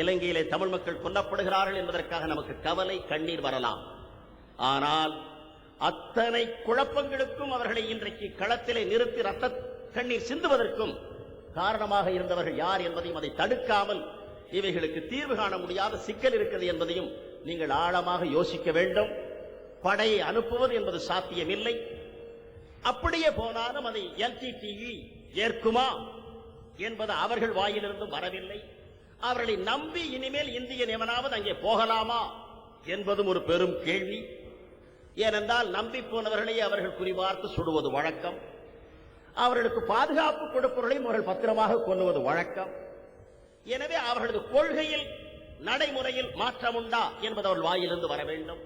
இலங்கையிலே தமிழ் மக்கள் கொல்லப்படுகிறார்கள் என்பதற்காக நமக்கு கவலை கண்ணீர் வரலாம். ஆனால் அத்தனை குழப்பங்களுக்கும் அவர்களை இன்றைக்கு களத்திலே நிறுத்தி ரத்த கண்ணீர் சிந்துவதற்கும் காரணமாக இருந்தவர்கள் யார் என்பதையும் அதை தடுக்காமல் இவைகளுக்கு தீர்வு காண முடியாத சிக்கல் இருக்கிறது என்பதையும் நீங்கள் ஆழமாக யோசிக்க வேண்டும். படையை அனுப்புவது என்பது சாத்தியமில்லை. அப்படியே போனாலும் அதை எல்டிடிஇ ஏற்குமா என்பது அவர்கள் வாயிலிருந்தும் வரவில்லை. அவர்களை நம்பி இனிமேல் இந்தியன் எவனாவது அங்கே போகலாமா என்பதும் ஒரு பெரும் கேள்வி. ஏனென்றால் நம்பி போனவர்களை அவர்கள் குறிபார்த்து சுடுவது வழக்கம். அவர்களுக்கு பாதுகாப்பு கொடுப்பவர்களையும் அவர்கள் பத்திரமாக கொள்ளுவது வழக்கம். எனவே அவர்களது கொள்கையில் நடைமுறையில் மாற்றம் உண்டா என்பது அவர்கள் வாயிலிருந்து வர வேண்டும்.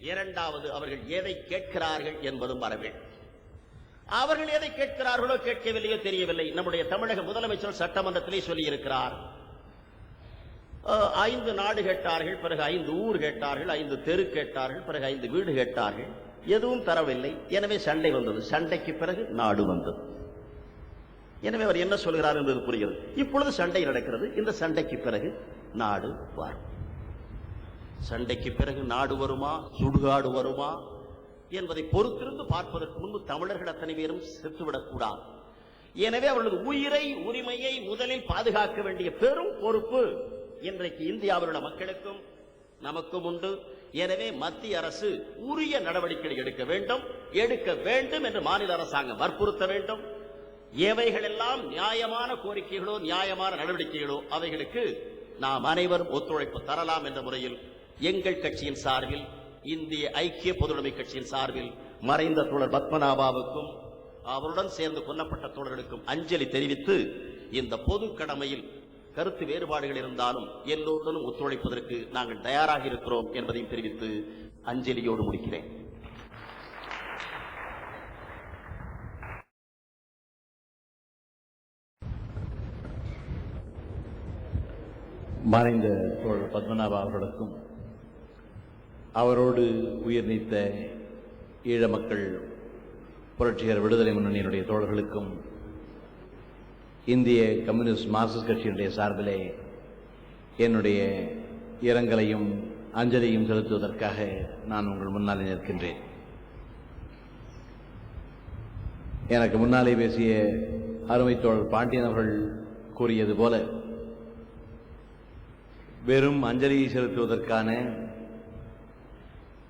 இரண்டாவது அவர்கள் எதை கேட்கிறார்கள் என்பதும் வர வேண்டும். அவர்கள் எதை கேட்கிறார்களோ கேட்கவில்லையோ தெரியவில்லை. நம்முடைய தமிழக முதலமைச்சர் சட்டமன்றத்திலே சொல்லியிருக்கிறார் ஐந்து நாடு கேட்டார்கள் பிறகு ஐந்து ஊர் கேட்டார்கள் ஐந்து தெரு கேட்டார்கள் பிறகு ஐந்து வீடு கேட்டார்கள். எதுவும் தரவில்லை. எனவே சண்டை வந்தது. சண்டைக்கு பிறகு நாடு வந்தது. எனவே அவர் என்ன சொல்கிறார் என்பது புரிகிறது. இப்பொழுது சண்டை நடக்கிறது. இந்த சண்டைக்கு பிறகு நாடு வரும். சண்டைக்கு பிறகு நாடு வருமா? சுடுகாடு வருமா? என்பதை பொறுத்திருந்து பார்ப்பதற்கு முன்பு தமிழர்கள் அத்தனை பேரும் செத்துவிடக்கூடாது எனவே அவர்களது உயிரை உரிமையை முதலில் பாதுகாக்க வேண்டிய பெரும் பொறுப்பு இன்றைக்கு இந்தியாவில் உள்ள மக்களுக்கும் நமக்கும் உண்டு. எனவே மத்திய அரசு உரிய நடவடிக்கைகள் எடுக்க வேண்டும் எடுக்க வேண்டும் என்று மாநில அரசாங்கம் வற்புறுத்த வேண்டும். எவைகளெல்லாம் நியாயமான கோரிக்கைகளோ நியாயமான நடவடிக்கைகளோ அவைகளுக்கு நாம் அனைவரும் ஒத்துழைப்பு தரலாம் என்ற முறையில் எங்கள் கட்சியின் சார்பில் இந்திய ஐக்கிய பொதுவுடைமை கட்சியின் சார்பில் மறைந்த தோழர் பத்மநாபாவுக்கும் அவருடன் சேர்ந்து கொல்லப்பட்ட தோழர்களுக்கும் அஞ்சலி தெரிவித்து இந்த பொது கடமையில் கருத்து வேறுபாடுகள் இருந்தாலும் எல்லோருடனும் ஒத்துழைப்பதற்கு நாங்கள் தயாராக இருக்கிறோம் என்பதையும் தெரிவித்து அஞ்சலியோடு முடிக்கிறேன். மறைந்த தோழர் பத்மநாபா அவர்களுக்கும் அவரோடு உயிர் நீத்த ஈழ மக்கள் புரட்சிகர விடுதலை முன்னணியினுடைய தோழர்களுக்கும் இந்திய கம்யூனிஸ்ட் மார்க்சிஸ்ட் கட்சியினுடைய சார்பிலே என்னுடைய இரங்கலையும் அஞ்சலியும் செலுத்துவதற்காக நான் உங்கள் முன்னாலே நிற்கின்றேன். எனக்கு முன்னாலே பேசிய அருமைத்தோழர் பாண்டியன் அவர்கள் கூறியது போல வெறும் அஞ்சலியை செலுத்துவதற்கான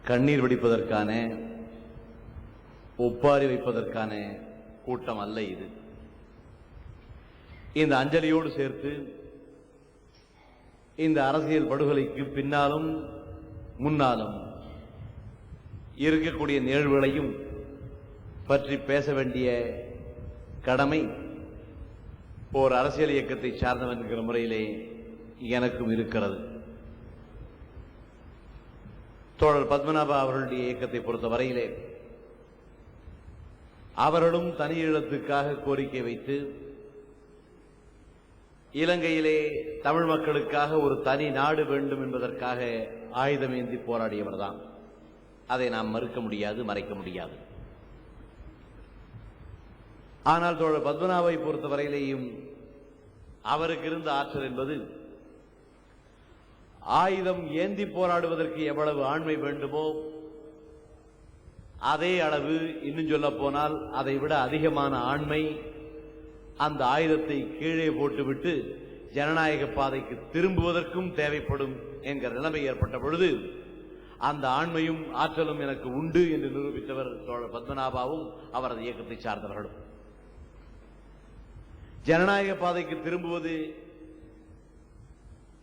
கண்ணீர் வடிப்பதற்கான ஒப்பாரி வைப்பதற்கான கூட்டம் அல்ல இது. இந்த அஞ்சலியோடு சேர்த்து இந்த அரசியல் படுகொலைக்கு பின்னாலும் முன்னாலும் இருக்கக்கூடிய நிகழ்வுகளையும் பற்றி பேச வேண்டிய கடமை ஓர் அரசியல் இயக்கத்தை சார்ந்தவன் என்கிற முறையிலே எனக்கும் இருக்கிறது. தோழர் பத்மநாபா அவர்களுடைய இயக்கத்தை பொறுத்த வரையிலே அவர்களும் தனி ஈழத்துக்காக கோரிக்கை வைத்து இலங்கையிலே தமிழ் மக்களுக்காக ஒரு தனி நாடு வேண்டும் என்பதற்காக ஆயுதமேந்தி போராடியவர்தான். அதை நாம் மறுக்க முடியாது மறைக்க முடியாது. ஆனால் தோழர் பத்மநாபை பொறுத்தவரையிலேயும் அவருக்கு இருந்த ஆற்றல் என்பது ஆயுதம் ஏந்தி போராடுவதற்கு எவ்வளவு ஆண்மை வேண்டுமோ அதே அளவு இன்னும் சொல்ல போனால் அதை விட அதிகமான ஆண்மை அந்த ஆயுதத்தை கீழே போட்டுவிட்டு ஜனநாயக பாதைக்கு திரும்புவதற்கும் தேவைப்படும் என்கிற நிலைமை ஏற்பட்ட பொழுது அந்த ஆண்மையும் ஆற்றலும் எனக்கு உண்டு என்று நிரூபித்தவர் தோழர் பத்மநாபாவும் அவரது இயக்கத்தை சார்ந்தவர்களும். ஜனநாயக பாதைக்கு திரும்புவது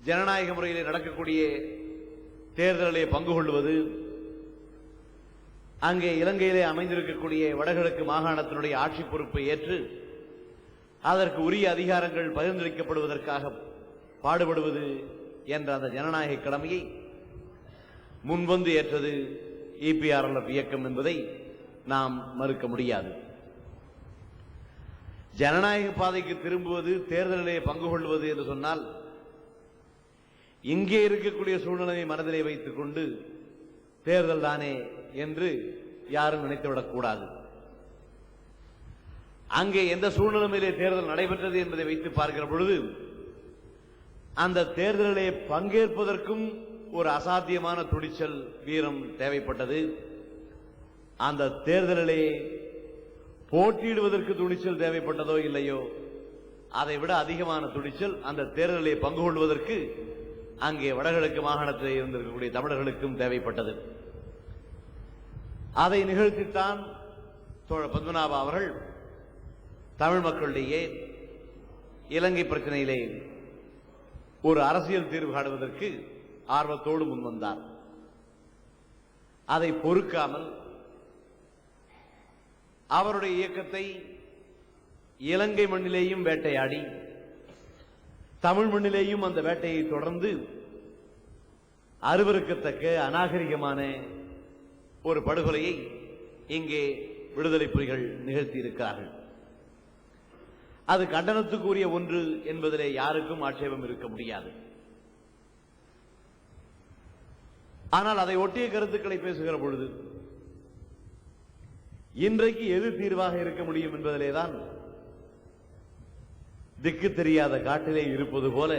ஜனநாயக முறையில் நடக்கக்கூடிய தேர்தலிலே பங்கு கொள்வது அங்கே இலங்கையிலே அமைந்திருக்கக்கூடிய வடகிழக்கு மாகாணத்தினுடைய ஆட்சி பொறுப்பை ஏற்று அதற்கு உரிய அதிகாரங்கள் பகிர்ந்தளிக்கப்படுவதற்காக பாடுபடுவது என்ற அந்த ஜனநாயக கடமையை முன்வந்து ஏற்றது இபிஆர்எல்எஃப் இயக்கம் என்பதை நாம் மறுக்க முடியாது. ஜனநாயக பாதைக்கு திரும்புவது தேர்தலிலே பங்கு கொள்வது என்று சொன்னால் இங்கே இருக்கக்கூடிய சூழ்நிலையை மனதிலே வைத்துக் கொண்டு தேர்தல் தானே என்று யாரும் நினைத்துவிடக் கூடாது அங்கே எந்த சூழ்நிலையிலே தேர்தல் நடைபெற்றது என்பதை வைத்து பார்க்கிற பொழுது அந்த தேர்தலிலே பங்கேற்பதற்கும் ஒரு அசாத்தியமான துடிச்சல் வீரம் தேவைப்பட்டது. அந்த தேர்தலிலே போட்டியிடுவதற்கு துணிச்சல் தேவைப்பட்டதோ இல்லையோ அதை விட அதிகமான துணிச்சல் அந்த தேர்தலிலே பங்கு கொள்வதற்கு அங்கே வடகிழக்கு மாகாணத்தில் இருந்திருக்கக்கூடிய தமிழர்களுக்கும் தேவைப்பட்டது. அதை நிகழ்த்தித்தான் தோழ பத்மநாபா அவர்கள் தமிழ் மக்களிடையே இலங்கை பிரச்சனையிலே ஒரு அரசியல் தீர்வு காணுவதற்கு ஆர்வத்தோடு முன்வந்தார் அதை பொறுக்காமல் அவருடைய இயக்கத்தை இலங்கை மண்ணிலேயும் வேட்டையாடி தமிழ் மண்ணிலேயும் அந்த வேட்டையை தொடர்ந்து அருவருக்கத்தக்க அநாகரிகமான ஒரு படுகொலையை இங்கே விடுதலை புலிகள் நிகழ்த்தியிருக்கிறார்கள். அது கண்டனத்துக்குரிய ஒன்று என்பதிலே யாருக்கும் ஆட்சேபம் இருக்க முடியாது. ஆனால் அதை ஒட்டிய கருத்துக்களை பேசுகிற பொழுது இன்றைக்கு எது தீர்வாக இருக்க முடியும் என்பதிலேதான் திக்கு தெரியாத காட்டிலே இருப்பது போல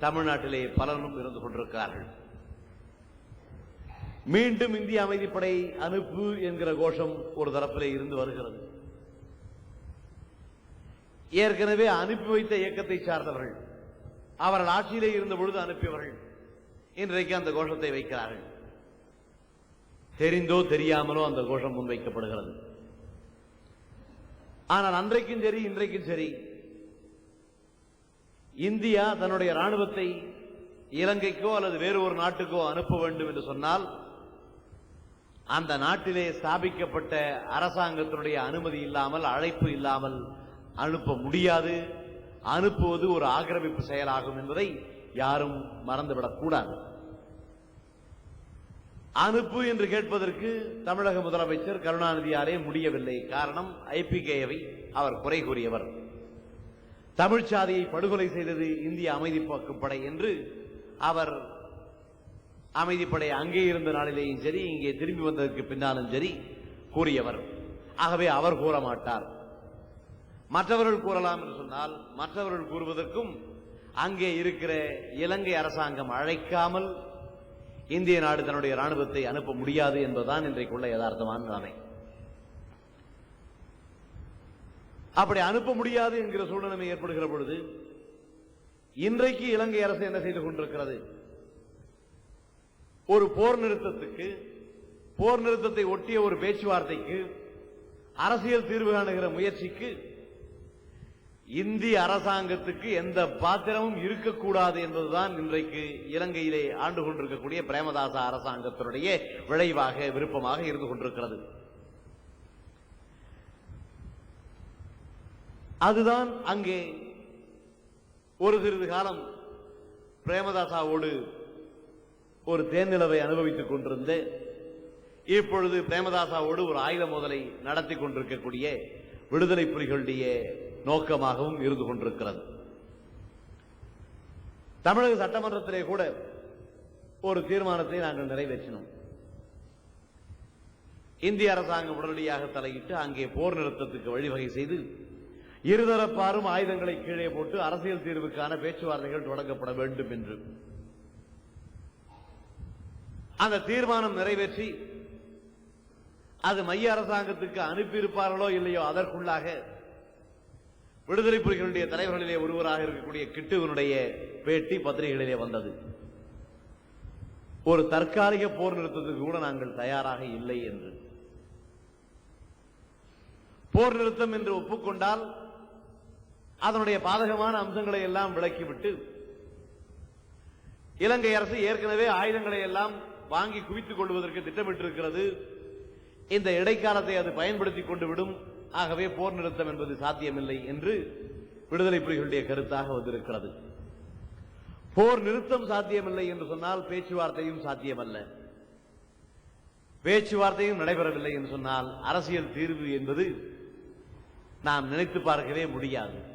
தமிழ்நாட்டிலே பலரும் இருந்து கொண்டிருக்கிறார்கள். மீண்டும் இந்திய அமைதிப்படை அனுப்பு என்கிற கோஷம் ஒரு தரப்பிலே இருந்து வருகிறது. ஏற்கனவே அனுப்பி வைத்த இயக்கத்தை சார்ந்தவர்கள். அவர்கள் ஆட்சியிலே இருந்த பொழுது அனுப்பியவர்கள். இன்றைக்கு அந்த கோஷத்தை வைக்கிறார்கள். தெரிந்தோ தெரியாமலோ அந்த கோஷம் முன்வைக்கப்படுகிறது. ஆனால் அன்றைக்கும் சரி இன்றைக்கும் சரி. இந்தியா தன்னுடைய ராணுவத்தை இலங்கைக்கோ அல்லது வேறு ஒரு நாட்டுக்கோ அனுப்ப வேண்டும் என்று சொன்னால் அந்த நாட்டிலே ஸ்தாபிக்கப்பட்ட அரசாங்கத்தினுடைய அனுமதி இல்லாமல் அழைப்பு இல்லாமல் அனுப்ப முடியாது. அனுப்புவது ஒரு ஆக்கிரமிப்பு செயலாகும் என்பதை யாரும் மறந்துவிடக்கூடாது அனுப்பு என்று கேட்பதற்கு தமிழக முதலமைச்சர் கருணாநிதியாலே முடியவில்லை. காரணம் ஐபிகேவை அவர் குறை கூறியவர். தமிழ்ச்சாதியை படுகொலை செய்தது இந்திய அமைதி படை என்று அவர் அமைதிப்படை அங்கே இருந்த நாளிலேயும் சரி இங்கே திரும்பி வந்ததற்கு பின்னாலும் சரி கூறியவர். ஆகவே அவர் கூற மாட்டார் மற்றவர்கள் கூறலாம் என்று சொன்னால் மற்றவர்கள் கூறுவதற்கும் அங்கே இருக்கிற இலங்கை அரசாங்கம் அழைக்காமல் இந்திய நாடு தன்னுடைய ராணுவத்தை அனுப்ப முடியாது என்பதுதான் இன்றைக்குள்ள யதார்த்தமான நிலைமை. அப்படி அனுப்ப முடியாது என்கிற சூழ்நிலை ஏற்படுகிற பொழுது இன்றைக்கு இலங்கை அரசு என்ன செய்து கொண்டிருக்கிறது? ஒரு போர் நிறுத்தத்துக்கு போர் நிறுத்தத்தை ஒட்டிய ஒரு பேச்சுவார்த்தைக்கு அரசியல் தீர்வு காணுகிற முயற்சிக்கு இந்திய அரசாங்கத்துக்கு எந்த பாத்திரமும் இருக்கக்கூடாது என்பதுதான் இன்றைக்கு இலங்கையிலே ஆண்டு கொண்டிருக்கக்கூடிய பிரேமதாச அரசாங்கத்தினுடைய விளைவாக விருப்பமாக இருந்து கொண்டிருக்கிறது. அதுதான் அங்கே ஒரு சிறிது காலம் பிரேமதாசாவோடு ஒரு தேர்நிலவை அனுபவித்துக் கொண்டிருந்தேன். இப்பொழுது பிரேமதாசாவோடு ஒரு ஆயுத மோதலை நடத்தி கொண்டிருக்கக்கூடிய விடுதலை புலிகளுடைய நோக்கமாகவும் இருந்து கொண்டிருக்கிறது. தமிழக சட்டமன்றத்திலே கூட ஒரு தீர்மானத்தை நாங்கள் நிறைவேற்றினோம். இந்திய அரசாங்கம் உடனடியாக தலையிட்டு அங்கே போர் நிறுத்தத்துக்கு வழிவகை செய்து இருதரப்பாரும் ஆயுதங்களை கீழே போட்டு அரசியல் தீர்வுக்கான பேச்சுவார்த்தைகள் தொடங்கப்பட வேண்டும் என்று. அந்த தீர்மானம் நிறைவேற்றி அது மைய அரசாங்கத்துக்கு அனுப்பியிருப்பார்களோ இல்லையோ அதற்குள்ளாக விடுதலை புலிகளுடைய தலைவர்களிலே ஒருவராக இருக்கக்கூடிய கிட்டுவனுடைய பேட்டி பத்திரிகைகளிலே வந்தது. ஒரு தற்காலிக போர் நிறுத்தத்துக்கு கூட நாங்கள் தயாராக இல்லை என்று. போர் நிறுத்தம் என்று ஒப்புக்கொண்டால் அதனுடைய பாதகமான அம்சங்களை எல்லாம் விளக்கிவிட்டு இலங்கை அரசு ஏற்கனவே ஆயுதங்களை எல்லாம் வாங்கி குவித்துக் கொள்வதற்கு திட்டமிட்டிருக்கிறது. இந்த இடைக்காலத்தை அது பயன்படுத்தி கொண்டு விடும். ஆகவே போர் நிறுத்தம் என்பது சாத்தியமில்லை என்று விடுதலை புலிகளுடைய கருத்தாக வந்திருக்கிறது. போர் நிறுத்தம் சாத்தியமில்லை என்று சொன்னால் பேச்சுவார்த்தையும் சாத்தியமல்ல. பேச்சுவார்த்தையும் நடைபெறவில்லை என்று சொன்னால் அரசியல் தீர்வு என்பது நாம் நினைத்து பார்க்கவே முடியாது.